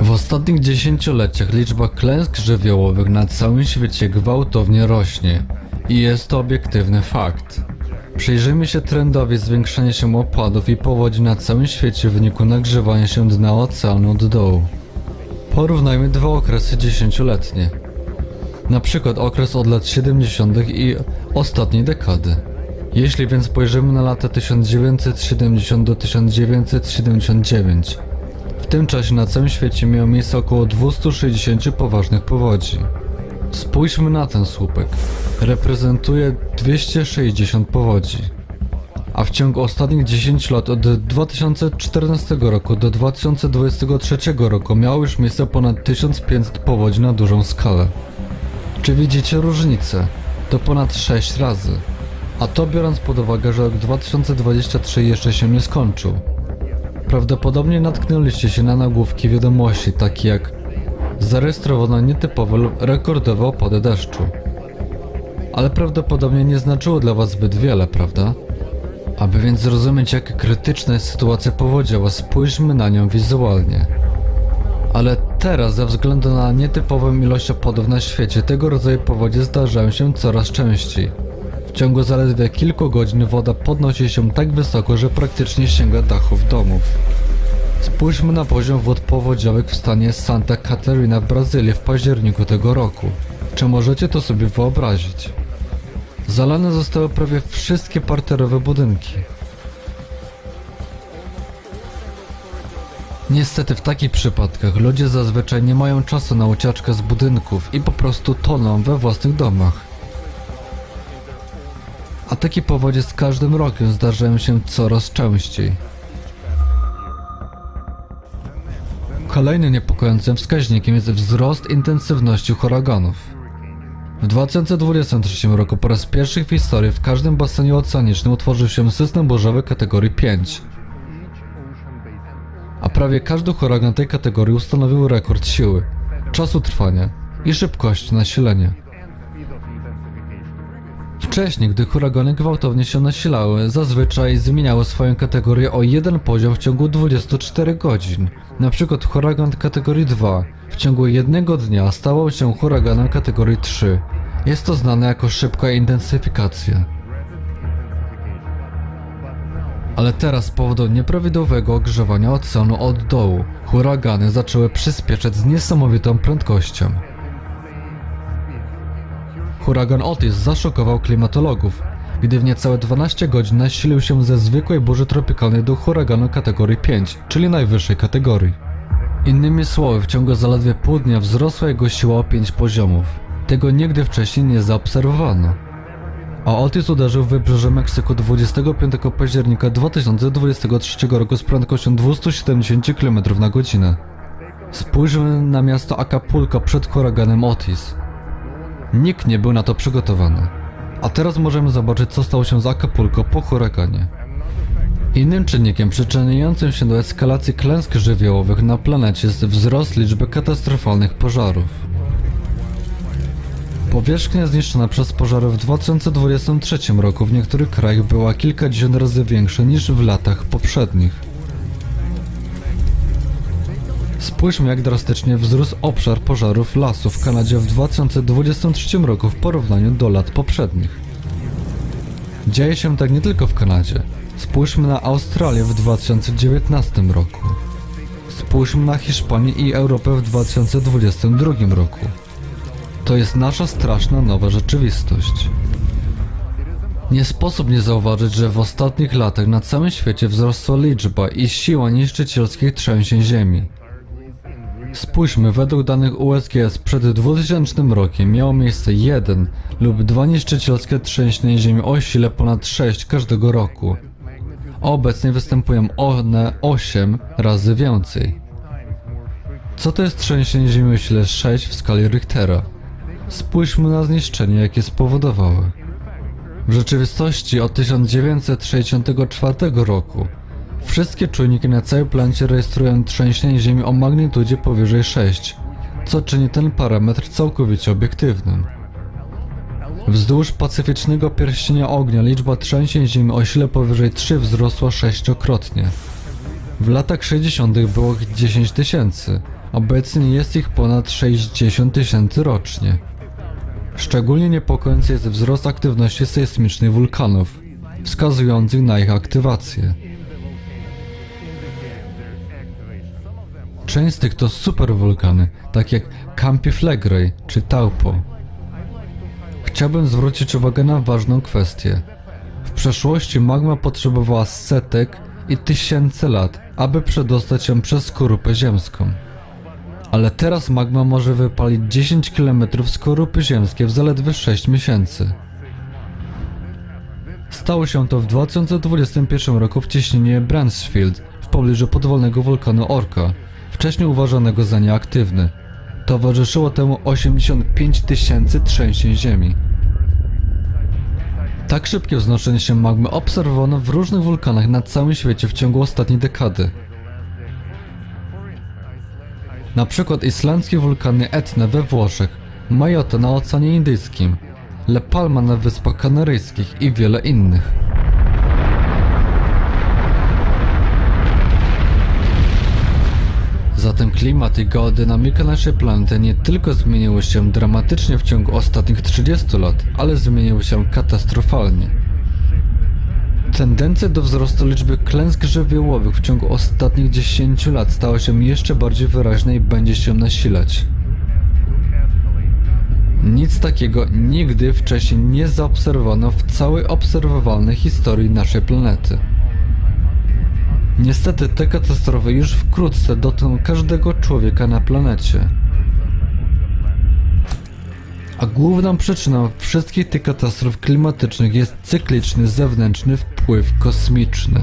W ostatnich dziesięcioleciach liczba klęsk żywiołowych na całym świecie gwałtownie rośnie i jest to obiektywny fakt. Przyjrzyjmy się trendowi zwiększania się opadów i powodzi na całym świecie w wyniku nagrzewania się dna oceanu od dołu. Porównajmy dwa okresy dziesięcioletnie. Na przykład okres od lat 70. i ostatniej dekady. Jeśli więc spojrzymy na lata 1970 do 1979, w tym czasie na całym świecie miało miejsce około 260 poważnych powodzi. Spójrzmy na ten słupek. Reprezentuje 260 powodzi. A w ciągu ostatnich 10 lat od 2014 roku do 2023 roku miało już miejsce ponad 1500 powodzi na dużą skalę. Czy widzicie różnicę? To ponad 6 razy. A to biorąc pod uwagę, że rok 2023 jeszcze się nie skończył. Prawdopodobnie natknęliście się na nagłówki wiadomości takie jak zarejestrowano nietypowe lub rekordowe opady deszczu. Ale prawdopodobnie nie znaczyło dla Was zbyt wiele, prawda? Aby więc zrozumieć jak krytyczna jest sytuacja powodziowa, spójrzmy na nią wizualnie. Ale teraz, ze względu na nietypową ilość opadów na świecie, tego rodzaju powodzie zdarzają się coraz częściej. Ciągu zaledwie kilku godzin woda podnosi się tak wysoko, że praktycznie sięga dachów domów. Spójrzmy na poziom wód powodziowych w stanie Santa Catarina w Brazylii w październiku tego roku. Czy możecie to sobie wyobrazić? Zalane zostały prawie wszystkie parterowe budynki. Niestety w takich przypadkach ludzie zazwyczaj nie mają czasu na ucieczkę z budynków i po prostu toną we własnych domach. A takie powodzie z każdym rokiem zdarzają się coraz częściej. Kolejnym niepokojącym wskaźnikiem jest wzrost intensywności huraganów. W 2023 roku po raz pierwszy w historii w każdym basenie oceanicznym utworzył się system burzowy kategorii 5. A prawie każdy huragan tej kategorii ustanowił rekord siły, czasu trwania i szybkości nasilenia. Wcześniej, gdy huragany gwałtownie się nasilały, zazwyczaj zmieniały swoją kategorię o jeden poziom w ciągu 24 godzin. Na przykład huragan kategorii 2 w ciągu jednego dnia stawał się huraganem kategorii 3. Jest to znane jako szybka intensyfikacja. Ale teraz z powodu nieprawidłowego ogrzewania oceanu od dołu, huragany zaczęły przyspieszać z niesamowitą prędkością. Huragan Otis zaszokował klimatologów, gdy w niecałe 12 godzin nasilił się ze zwykłej burzy tropikalnej do huraganu kategorii 5, czyli najwyższej kategorii. Innymi słowy, w ciągu zaledwie pół dnia wzrosła jego siła o 5 poziomów. Tego nigdy wcześniej nie zaobserwowano. A Otis uderzył w wybrzeże Meksyku 25 października 2023 roku z prędkością 270 km na godzinę. Spójrzmy na miasto Acapulco przed huraganem Otis. Nikt nie był na to przygotowany. A teraz możemy zobaczyć, co stało się z Acapulco po huraganie. Innym czynnikiem przyczyniającym się do eskalacji klęsk żywiołowych na planecie jest wzrost liczby katastrofalnych pożarów. Powierzchnia zniszczona przez pożary w 2023 roku w niektórych krajach była kilkadziesiąt razy większa niż w latach poprzednich. Spójrzmy jak drastycznie wzrósł obszar pożarów lasów w Kanadzie w 2023 roku w porównaniu do lat poprzednich. Dzieje się tak nie tylko w Kanadzie. Spójrzmy na Australię w 2019 roku. Spójrzmy na Hiszpanię i Europę w 2022 roku. To jest nasza straszna nowa rzeczywistość. Nie sposób nie zauważyć, że w ostatnich latach na całym świecie wzrosła liczba i siła niszczycielskich trzęsień ziemi. Spójrzmy, według danych USGS przed 2000 rokiem miało miejsce jeden lub dwa niszczycielskie trzęsienia ziemi o sile ponad 6 każdego roku. Obecnie występują one 8 razy więcej. Co to jest trzęsienie ziemi o sile 6 w skali Richtera? Spójrzmy na zniszczenie, jakie spowodowały. W rzeczywistości od 1964 roku wszystkie czujniki na całej planecie rejestrują trzęsienie Ziemi o magnitudzie powyżej 6, co czyni ten parametr całkowicie obiektywnym. Wzdłuż pacyficznego pierścienia ognia liczba trzęsień Ziemi o sile powyżej 3 wzrosła sześciokrotnie. W latach 60. było ich 10 tysięcy, obecnie jest ich ponad 60 tysięcy rocznie. Szczególnie niepokojący jest wzrost aktywności sejsmicznej wulkanów, wskazujących na ich aktywację. Część to superwulkany, tak jak Campi Flegrei czy Taupo. Chciałbym zwrócić uwagę na ważną kwestię. W przeszłości magma potrzebowała setek i tysięcy lat, aby przedostać się przez skorupę ziemską. Ale teraz magma może wypalić 10 km skorupy ziemskiej w zaledwie 6 miesięcy. Stało się to w 2021 roku w cieśninie Bransfield w pobliżu podwodnego wulkanu Orca, wcześniej uważanego za nieaktywny. Towarzyszyło temu 85 tysięcy trzęsień ziemi. Tak szybkie wznoszenie się magmy obserwowano w różnych wulkanach na całym świecie w ciągu ostatniej dekady. Na przykład islandzkie wulkany Etna we Włoszech, Majota na Oceanie Indyjskim, Le Palma na Wyspach Kanaryjskich i wiele innych. Zatem klimat i geodynamika naszej planety nie tylko zmieniły się dramatycznie w ciągu ostatnich 30 lat, ale zmieniły się katastrofalnie. Tendencja do wzrostu liczby klęsk żywiołowych w ciągu ostatnich 10 lat stała się jeszcze bardziej wyraźna i będzie się nasilać. Nic takiego nigdy wcześniej nie zaobserwowano w całej obserwowalnej historii naszej planety. Niestety te katastrofy już wkrótce dotkną każdego człowieka na planecie. A główną przyczyną wszystkich tych katastrof klimatycznych jest cykliczny zewnętrzny wpływ kosmiczny.